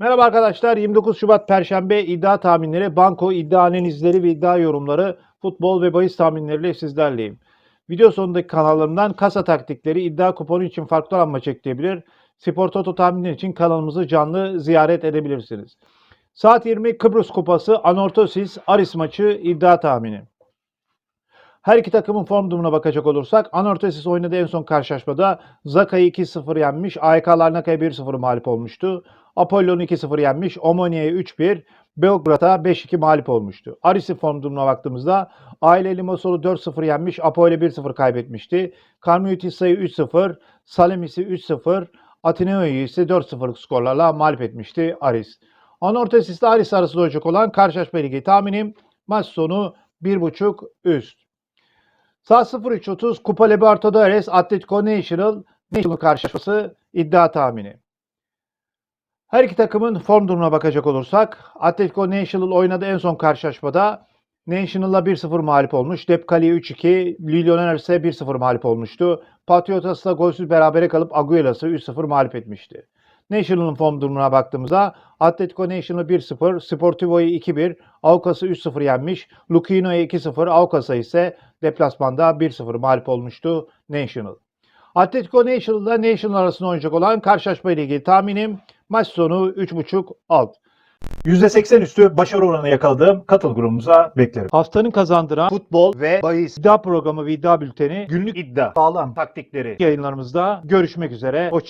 Merhaba arkadaşlar. 29 Şubat Perşembe iddia tahminleri, banko iddia analizleri ve iddia yorumları, futbol ve bahis tahminleriyle sizlerleyim. Video sonundaki kanallarımdan kasa taktikleri, iddia kuponu için farklı olan maç ekleyebilir. Spor Toto tahminleri için kanalımızı canlı ziyaret edebilirsiniz. Saat 20 Kıbrıs Kupası Anortosis Aris maçı iddia tahmini. Her iki takımın form durumuna bakacak olursak Anortosis oynadığı en son karşılaşmada Zaka'yı 2-0 yenmiş, AYK Larnaka'ya 1-0 mağlup olmuştu. Apollon'u 2-0 yenmiş, Omonia'ya 3-1, Beograd'a 5-2 mağlup olmuştu. Aris'in form durumuna baktığımızda Aile Limassol'u 4-0 yenmiş, Apo'yla 1-0 kaybetmişti. Karmiotisa'yı 3-0, Salemis'i 3-0, Ateneo'yu ise 4-0 skorlarla mağlup etmişti Aris. Anortosis'te Aris arasında olacak olan karşılaşma ligi tahminim maç sonu 1.5 üst. Saat 03.30 Kupa Libertadores Atletico Nacional National karşılaşması iddia tahmini. Her iki takımın form durumuna bakacak olursak Atletico Nacional oynadığı en son karşılaşmada National'la 1-0 mağlup olmuş. Depkali'ye 3-2, Lillioner ise 1-0 mağlup olmuştu. Patriotas'la golsüz berabere kalıp Aguilas'ı 3-0 mağlup etmişti. National'ın form durumuna baktığımızda Atletico Nacional 1-0, Sportivo'yu 2-1, Aucas'ı 3-0 yenmiş, Luquino'ya 2-0, Aucas'a ise deplasmanda 1-0 mağlup olmuştu National. Atletico National'la National arasında oynayacak olan karşılaşma ile ilgili tahminim maç sonu 3.5 alt. %80 üstü başarı oranı yakaladığım katıl grubumuza beklerim. Haftanın kazandıran Futbol ve bahis iddia programı ve iddia bülteni günlük iddia sağlam taktikleri yayınlarımızda görüşmek üzere. Hoşçakalın.